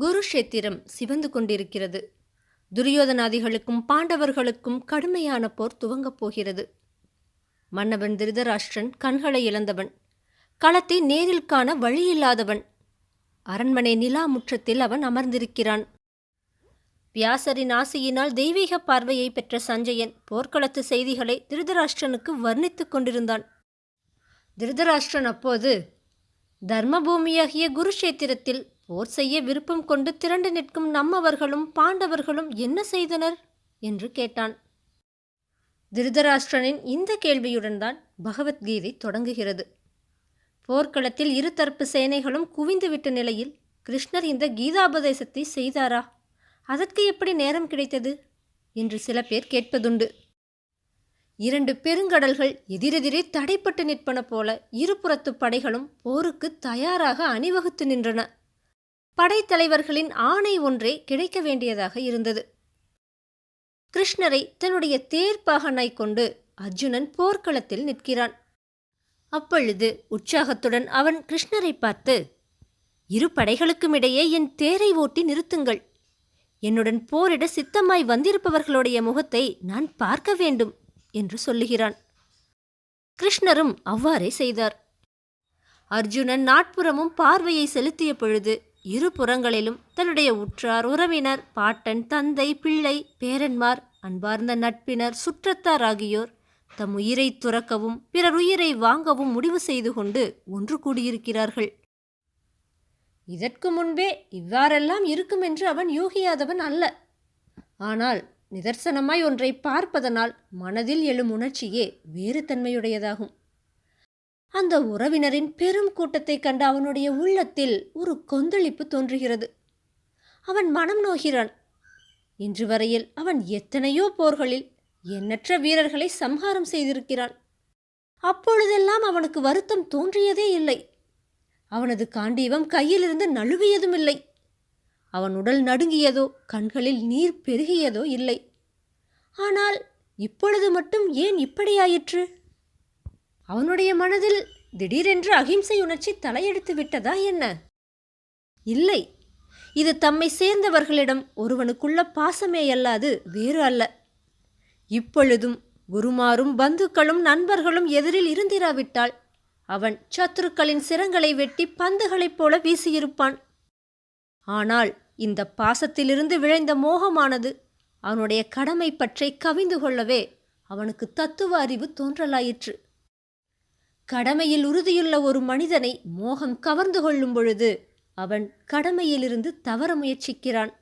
குருஷேத்திரம் சிவந்து கொண்டிருக்கிறது. துரியோதனாதிகளுக்கும் பாண்டவர்களுக்கும் கடுமையான போர் துவங்கப் போகிறது. மன்னவன் திருதராஷ்டிரன் கண்களை இழந்தவன். களத்தை நேரில் காண வழியில்லாதவன். அரண்மனை நிலா முற்றத்தில் அவன் அமர்ந்திருக்கிறான். வியாசரின் ஆசையினால் தெய்வீக பார்வையை பெற்ற சஞ்சயன் போர்க்களத்து செய்திகளை திருதராஷ்டிரனுக்கு வர்ணித்துக் கொண்டிருந்தான். திருதராஷ்டிரன் அப்போது தர்மபூமியாகிய குருஷேத்திரத்தில் போர் செய்ய விருப்பம் கொண்டு திரண்டு நிற்கும் நம்மவர்களும் பாண்டவர்களும் என்ன செய்தனர்? என்று கேட்டான். திருதராஷ்டிரனின் இந்த கேள்வியுடன் தான் பகவத்கீதை தொடங்குகிறது. போர்க்களத்தில் இருதரப்பு சேனைகளும் குவிந்துவிட்ட நிலையில் கிருஷ்ணர் இந்த கீதாபதேசத்தை செய்தாரா? அதற்கு எப்படி நேரம் கிடைத்தது? என்று சில பேர் கேட்பதுண்டு. இரண்டு பெருங்கடல்கள் எதிரெதிரே தடைப்பட்டு நிற்பன போல இருபுறத்து படைகளும் போருக்கு தயாராக அணிவகுத்து நின்றன. படைத்தலைவர்களின் ஆணை ஒன்றே கிடைக்க வேண்டியதாக இருந்தது. கிருஷ்ணரை தன்னுடைய தேர்ப்பாகனாய் கொண்டு அர்ஜுனன் போர்க்களத்தில் நிற்கிறான். அப்பொழுது உற்சாகத்துடன் அவன் கிருஷ்ணரை பார்த்து இரு படைகளுக்கும் இடையே என் தேரை ஓட்டி நிறுத்துங்கள். என்னுடன் போரிட சித்தமாய் வந்திருப்பவர்களுடைய முகத்தை நான் பார்க்க வேண்டும் என்று சொல்லுகிறான். கிருஷ்ணரும் அவ்வாறே செய்தார். அர்ஜுனன் நாட்புறமும் பார்வையை செலுத்திய பொழுது இரு புறங்களிலும் தன்னுடைய உற்றார் உறவினர் பாட்டன் தந்தை பிள்ளை பேரன்மார் அன்பார்ந்த நட்பினர் சுற்றத்தார் ஆகியோர் தம் உயிரை துறக்கவும் பிறர் உயிரை வாங்கவும் முடிவு செய்து கொண்டு ஒன்று கூடியிருக்கிறார்கள். இதற்கு முன்பே இவ்வாறெல்லாம் இருக்கும் என்று அவன் யூகியாதவன் அல்ல. ஆனால் நிதர்சனமாய் ஒன்றை பார்ப்பதனால் மனதில் எழும் உணர்ச்சியே வேறு தன்மையுடையதாகும். அந்த உறவினரின் பெரும் கூட்டத்தைக் கண்ட அவனுடைய உள்ளத்தில் ஒரு கொந்தளிப்பு தோன்றுகிறது. அவன் மனம் நோகிறான். இன்று வரையில் அவன் எத்தனையோ போர்களில் எண்ணற்ற வீரர்களை சம்ஹாரம் செய்திருக்கிறான். அப்பொழுதெல்லாம் அவனுக்கு வருத்தம் தோன்றியதே இல்லை. அவனது காண்டீவம் கையிலிருந்து நழுவியதும் இல்லை அவன் உடல் நடுங்கியதோ கண்களில் நீர் பெருகியதோ இல்லை. ஆனால் இப்பொழுது மட்டும் ஏன் இப்படியாயிற்று? அவனுடைய மனதில் திடீரென்று அகிம்சை உணர்ச்சி தலையெடுத்து விட்டதா என்ன? இல்லை. இது தம்மை சேர்ந்தவர்களிடம் ஒருவனுக்குள்ள பாசமேயல்லாது வேறு அல்ல. இப்பொழுதும் குருமாரும் பந்துக்களும் நண்பர்களும் எதிரில் இருந்திராவிட்டால் அவன் சத்துருக்களின் சிரங்களை வெட்டி பந்துகளைப் போல வீசியிருப்பான். ஆனால் இந்த பாசத்திலிருந்து விளைந்த மோகமானது அவனுடைய கடமை பற்றி கவிந்து கொள்ளவே அவனுக்கு தத்துவ அறிவு தோன்றலாயிற்று. கடமையில் உறுதியுள்ள ஒரு மனிதனை மோகம் கவர்ந்து கொள்ளும் பொழுது அவன் கடமையிலிருந்து தவற முயற்சிக்கிறான்.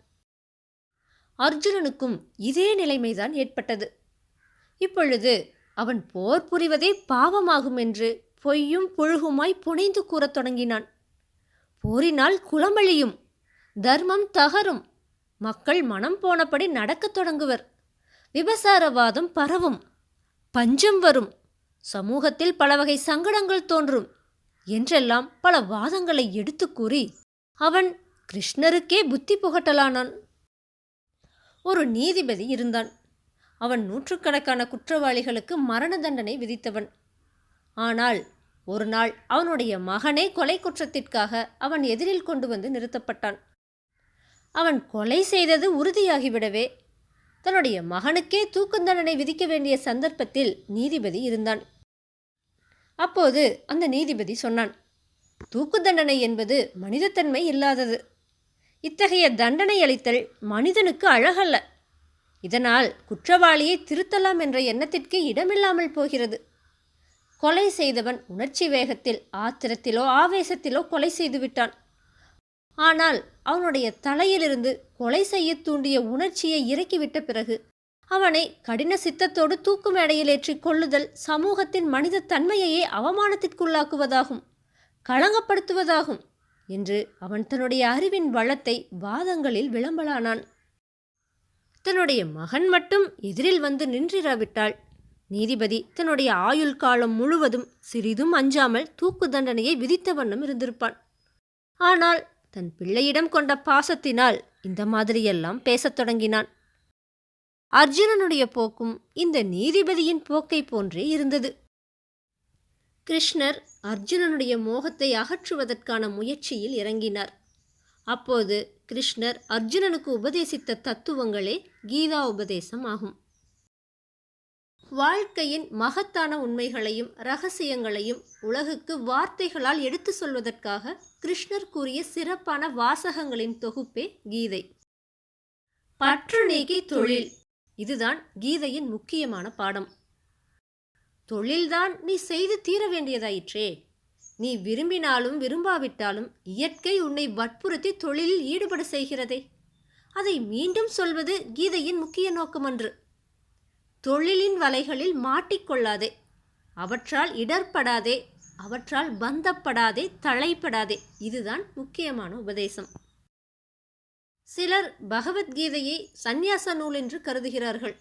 அர்ஜுனனுக்கும் இதே நிலைமைதான் ஏற்பட்டது. இப்பொழுது அவன் போர் புரிவதே பாவமாகும் என்று பொய்யும் புழுகுமாய் புனைந்து கூறத் தொடங்கினான். போரினால் குளமழியும் தர்மம் தகரும் மக்கள் மனம் போனபடி நடக்கத் தொடங்குவர். விபசாரவாதம் பரவும் பஞ்சம் வரும். சமூகத்தில் பல வகை சங்கடங்கள் தோன்றும். என்றெல்லாம் பல வாதங்களை எடுத்து கூறி அவன் கிருஷ்ணருக்கே புத்தி புகட்டலானான். ஒரு நீதிபதி இருந்தான். அவன் நூற்றுக்கணக்கான குற்றவாளிகளுக்கு மரண தண்டனை விதித்தவன். ஆனால் ஒரு நாள் அவனுடைய மகனே கொலை குற்றத்திற்காக அவன் எதிரில் கொண்டு வந்து நிறுத்தப்பட்டான். அவன் கொலை செய்தது உறுதியாகிவிடவே தன்னுடைய மகனுக்கே தூக்கு தண்டனை விதிக்க வேண்டிய சந்தர்ப்பத்தில் நீதிபதி இருந்தான். அப்போது அந்த நீதிபதி சொன்னான் தூக்கு தண்டனை என்பது மனிதத்தன்மை இல்லாதது. இத்தகைய தண்டனை அளித்தல் மனிதனுக்கு அழகல்ல. இதனால் குற்றவாளியை திருத்தலாம் என்ற எண்ணத்திற்கு இடமில்லாமல் போகிறது. கொலை செய்தவன் உணர்ச்சி வேகத்தில் ஆத்திரத்திலோ ஆவேசத்திலோ கொலை செய்துவிட்டான் ஆனால் அவனுடைய தலையிலிருந்து கொலை செய்ய தூண்டிய உணர்ச்சியை இறக்கிவிட்ட பிறகு அவனை கடின சித்தத்தோடு தூக்கு மேடையில் ஏற்றி கொள்ளுதல் சமூகத்தின் மனித தன்மையையே அவமானத்திற்குள்ளாக்குவதாகும் களங்கப்படுத்துவதாகும் என்று அவன் தன்னுடைய அறிவின் வளத்தை வாதங்களில் விளம்பலானான். தன்னுடைய மகன் மட்டும் எதிரில் வந்து நின்றிராவிட்டாள். நீதிபதி தன்னுடைய ஆயுள் காலம் முழுவதும் சிறிதும் அஞ்சாமல் தூக்கு தண்டனையை விதித்த வண்ணம் இருந்திருப்பான். ஆனால் தன் பிள்ளையிடம் கொண்ட பாசத்தினால் இந்த மாதிரியெல்லாம் பேசத் தொடங்கினான். அர்ஜுனனுடைய போக்கும் இந்த நீதிபதியின் போக்கை போன்றே இருந்தது. கிருஷ்ணர் அர்ஜுனனுடைய மோகத்தை அகற்றுவதற்கான முயற்சியில் இறங்கினார். அப்போது கிருஷ்ணர் அர்ஜுனனுக்கு உபதேசித்த தத்துவங்களே கீதா உபதேசம் ஆகும். வாழ்க்கையின் மகத்தான உண்மைகளையும் ரகசியங்களையும் உலகுக்கு வார்த்தைகளால் எடுத்து சொல்வதற்காக கிருஷ்ணர் கூறிய சிறப்பான வாசகங்களின் தொகுப்பே கீதை. பற்று நீக்கி தொழில். இதுதான் கீதையின் முக்கியமான பாடம். தொழில்தான் நீ செய்து தீர வேண்டியதாயிற்றே. நீ விரும்பினாலும் விரும்பாவிட்டாலும் இயற்கை உன்னை வற்புறுத்தி தொழிலில் ஈடுபட செய்கிறதே. அதை மீண்டும் சொல்வது கீதையின் முக்கிய நோக்கமன்று தொழிலின் வலைகளில் மாட்டிக்கொள்ளாதே அவற்றால் இடர்படாதே. அவற்றால் பந்தப்படாதே. தலைப்படாதே இதுதான் முக்கியமான உபதேசம். சிலர் பகவத்கீதையை சந்நியாச நூல் என்று கருதுகிறார்கள்.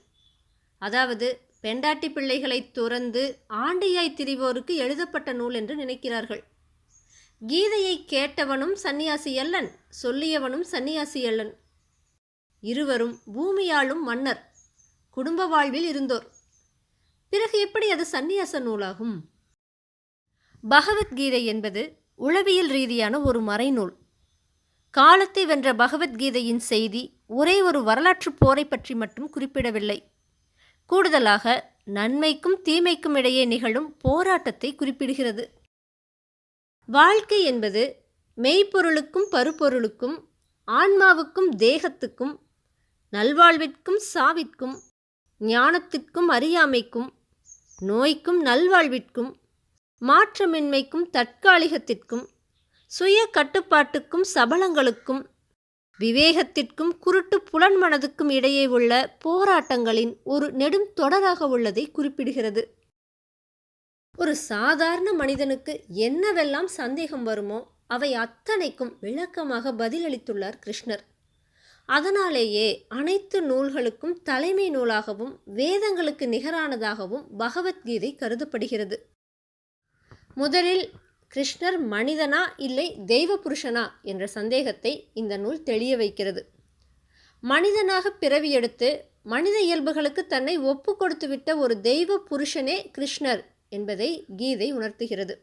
அதாவது பெண்டாட்டி பிள்ளைகளை துறந்து ஆண்டியாய் திரிவோருக்கு எழுதப்பட்ட நூல் என்று நினைக்கிறார்கள். கீதையை கேட்டவனும் சந்நியாசி அல்லன் சொல்லியவனும் சந்நியாசி அல்லன். இருவரும் பூமியாளும் மன்னர் குடும்ப வாழ்வில் இருந்தோர். பிறகு எப்படி அது சந்நியாச நூலாகும்? பகவத்கீதை என்பது உளவியல் ரீதியான ஒரு மறைநூல். காலத்தை வென்ற பகவத்கீதையின் செய்தி ஒரே ஒரு வரலாற்றுப் போரை பற்றி மட்டும் குறிப்பிடவில்லை. கூடுதலாக நன்மைக்கும் தீமைக்கும் இடையே நிகழும் போராட்டத்தை குறிப்பிடுகிறது. வாழ்க்கை என்பது மெய்ப்பொருளுக்கும் பருப்பொருளுக்கும் ஆன்மாவுக்கும் தேகத்துக்கும் நல்வாழ்விற்கும் சாவிற்கும் ஞானத்திற்கும் அறியாமைக்கும் நோய்க்கும் நல்வாழ்விற்கும் மாற்றமின்மைக்கும் தற்காலிகத்திற்கும் சுய கட்டுப்பாட்டுக்கும் சபலங்களுக்கும் விவேகத்திற்கும் குருட்டு புலன் மனதுக்கும் இடையே உள்ள போராட்டங்களின் ஒரு நெடும் தொடராக உள்ளதை குறிப்பிடுகிறது. ஒரு சாதாரண மனிதனுக்கு என்னவெல்லாம் சந்தேகம் வருமோ அவை அத்தனைக்கும் விளக்கமாக பதிலளித்துள்ளார் கிருஷ்ணர். அதனாலேயே அனைத்து நூல்களுக்கும் தலைமை நூலாகவும் வேதங்களுக்கு நிகரானதாகவும் பகவத்கீதை கருதப்படுகிறது. முதலில் கிருஷ்ணர் மனிதனா இல்லை தெய்வ புருஷனா என்ற சந்தேகத்தை இந்த நூல் தெளிய வைக்கிறது. மனிதனாக பிறவி எடுத்து மனித இயல்புகளுக்கு தன்னை ஒப்பு கொடுத்துவிட்ட ஒரு தெய்வ புருஷனே கிருஷ்ணர் என்பதை கீதை உணர்த்துகிறது.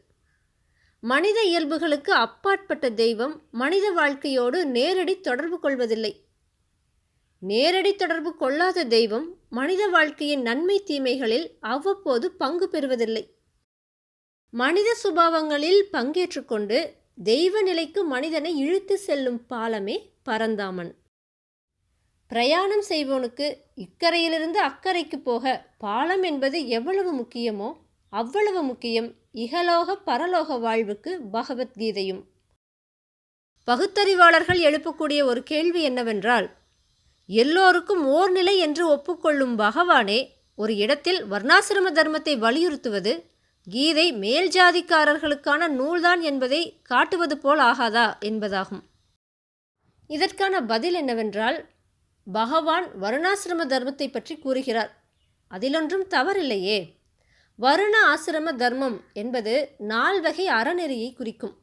மனித இயல்புகளுக்கு அப்பாற்பட்ட தெய்வம் மனித வாழ்க்கையோடு நேரடி தொடர்பு கொள்வதில்லை. நேரடி தொடர்பு கொள்ளாத தெய்வம் மனித வாழ்க்கையின் நன்மை தீமைகளில் அவ்வப்போது பங்கு பெறுவதில்லை. மனித சுபாவங்களில் பங்கேற்றுக்கொண்டு தெய்வ நிலைக்கு மனிதனை இழுத்து செல்லும் பாலமே பரந்தாமன். பிரயாணம் செய்வோனுக்கு இக்கரையிலிருந்து அக்கறைக்கு போக பாலம் என்பது எவ்வளவு முக்கியமோ அவ்வளவு முக்கியம் இகலோக பரலோக வாழ்வுக்கு பகவத்கீதையும். பகுத்தறிவாளர்கள் எழுப்பக்கூடிய ஒரு கேள்வி என்னவென்றால் எல்லோருக்கும் ஓர் நிலை என்று ஒப்புக்கொள்ளும் பகவானே ஒரு இடத்தில் வர்ணாசிரம தர்மத்தை வலியுறுத்துவது கீதை மேல் ஜாதிக்காரர்களுக்கான நூல்தான் என்பதை காட்டுவது போல் ஆகாதா என்பதாகும். இதற்கான பதில் என்னவென்றால் பகவான் வருணாசிரம தர்மத்தை பற்றி கூறுகிறார். அதிலொன்றும் தவறில்லையே. வருண ஆசிரம தர்மம் என்பது நால்வகை அறநெறியை குறிக்கும்.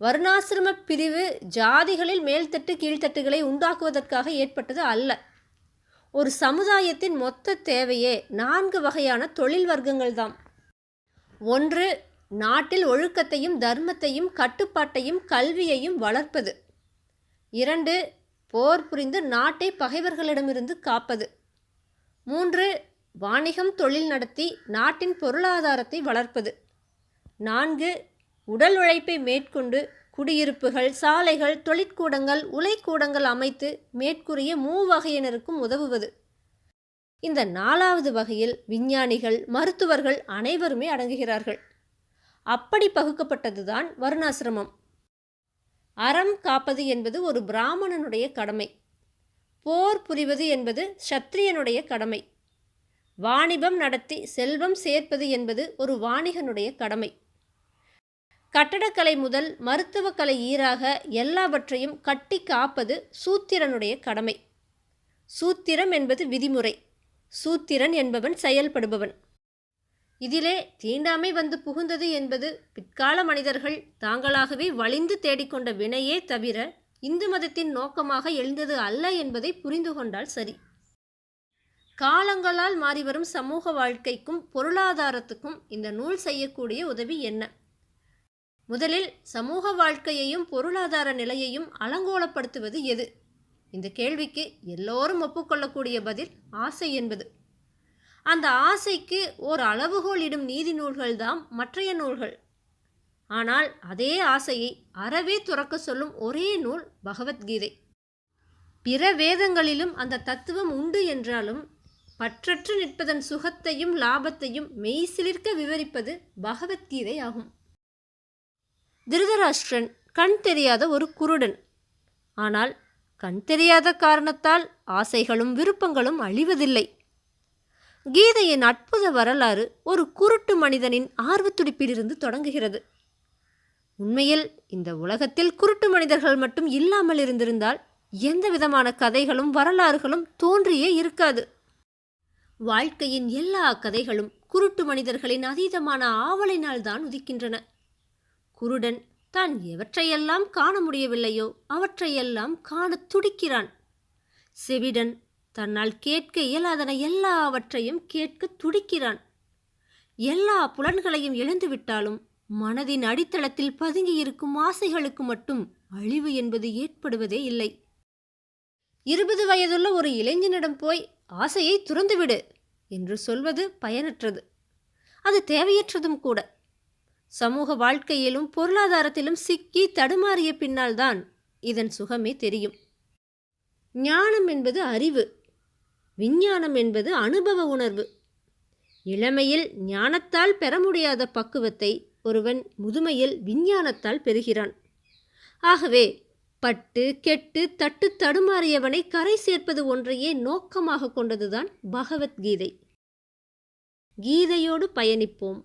வருணாசிரம பிரிவு ஜாதிகளில் மேல்தட்டு கீழ்த்தட்டுகளை உண்டாக்குவதற்காக ஏற்பட்டது அல்ல. ஒரு சமுதாயத்தின் மொத்த தேவையே நான்கு வகையான தொழில் வர்க்கங்கள்தாம். ஒன்று நாட்டில் ஒழுக்கத்தையும் தர்மத்தையும் கட்டுப்பாட்டையும் கல்வியையும் வளர்ப்பது. இரண்டு போர் புரிந்து நாட்டை பகைவர்களிடமிருந்து காப்பது. மூன்று வாணிகம் தொழில் நடத்தி நாட்டின் பொருளாதாரத்தை வளர்ப்பது. நான்கு உடல் உழைப்பை மேற்கொண்டு குடியிருப்புகள் சாலைகள் தொழிற்கூடங்கள் உலைக்கூடங்கள் அமைத்து மேற்கூறிய மூவகையினருக்கும் உதவுவது. இந்த நாலாவது வகையில் விஞ்ஞானிகள் மருத்துவர்கள் அனைவருமே அடங்குகிறார்கள். அப்படி பகுக்கப்பட்டதுதான் வருணாசிரமம். அறம் காப்பது என்பது ஒரு பிராமணனுடைய கடமை. போர் புரிவது என்பது சத்திரியனுடைய கடமை. வாணிபம் நடத்தி செல்வம் சேர்ப்பது என்பது ஒரு வாணிகனுடைய கடமை. கட்டடக்கலை முதல் மருத்துவக்கலை ஈராக எல்லாவற்றையும் கட்டி காப்பது சூத்திரனுடைய கடமை. சூத்திரம் என்பது விதிமுறை. சூத்திரன் என்பவன் செயல்படுபவன். இதிலே தீண்டாமை வந்து புகுந்தது என்பது பிற்கால மனிதர்கள் தாங்களாகவே வலிந்து தேடிக்கொண்ட வினையே தவிர இந்து மதத்தின் நோக்கமாக எழுந்தது அல்ல என்பதை புரிந்து கொண்டால் சரி. காலங்களால் மாறிவரும் சமூக வாழ்க்கைக்கும் பொருளாதாரத்துக்கும் இந்த நூல் செய்யக்கூடிய உதவி என்ன? முதலில் சமூக வாழ்க்கையையும் பொருளாதார நிலையையும் அலங்கோலப்படுத்துவது எது? இந்த கேள்விக்கு எல்லோரும் ஒப்புக்கொள்ளக்கூடிய பதில் ஆசை என்பது. அந்த ஆசைக்கு ஓர் அளவுகோல் இடும் நீதி நூல்கள்தாம் மற்றைய நூல்கள். ஆனால் அதே ஆசையை அறவே துறக்க சொல்லும் ஒரே நூல் பகவத்கீதை. பிற வேதங்களிலும் அந்த தத்துவம் உண்டு என்றாலும் பற்றற்று நிற்பதன் சுகத்தையும் லாபத்தையும் மெய்சிலிர்க்க விவரிப்பது பகவத்கீதை ஆகும். திருதராஷ்டிரன் கண் தெரியாத ஒரு குருடன். ஆனால் கண் தெரியாத காரணத்தால் ஆசைகளும் விருப்பங்களும் அழிவதில்லை. கீதையின் அற்புத வரலாறு ஒரு குருட்டு மனிதனின் ஆர்வத்துடிப்பிலிருந்து தொடங்குகிறது. உண்மையில் இந்த உலகத்தில் குருட்டு மனிதர்கள் மட்டும் இல்லாமல் இருந்திருந்தால் எந்த விதமான கதைகளும் வரலாறுகளும் தோன்றியே இருக்காது. வாழ்க்கையின் எல்லா கதைகளும் குருட்டு மனிதர்களின் அதீதமான ஆவலினால் தான் உதிக்கின்றன. குருடன் தான் எவற்றையெல்லாம் காண முடியவில்லையோ அவற்றையெல்லாம் காணத் துடிக்கிறான். செவிடன் தன்னால் கேட்க இயலாதன எல்லாவற்றையும் கேட்க துடிக்கிறான். எல்லா புலன்களையும் இழந்துவிட்டாலும் மனதின் அடித்தளத்தில் பதுங்கியிருக்கும் ஆசைகளுக்கு மட்டும் அழிவு என்பது ஏற்படுவதே இல்லை. இருபது வயதுள்ள ஒரு இளைஞனிடம் போய் ஆசையை துறந்துவிடு என்று சொல்வது பயனற்றது. அது தேவையற்றதும் கூட. சமூக வாழ்க்கையிலும் பொருளாதாரத்திலும் சிக்கி தடுமாறிய பின்னால்தான் இதன் சுகமே தெரியும். ஞானம் என்பது அறிவு. விஞ்ஞானம் என்பது அனுபவ உணர்வு. இளமையில் ஞானத்தால் பெற முடியாத பக்குவத்தை ஒருவன் முதுமையில் விஞ்ஞானத்தால் பெறுகிறான். ஆகவே பட்டு கெட்டு தட்டு தடுமாறியவனை கரை சேர்ப்பது ஒன்றையே நோக்கமாக கொண்டதுதான் பகவத்கீதை. கீதையோடு பயணிப்போம்.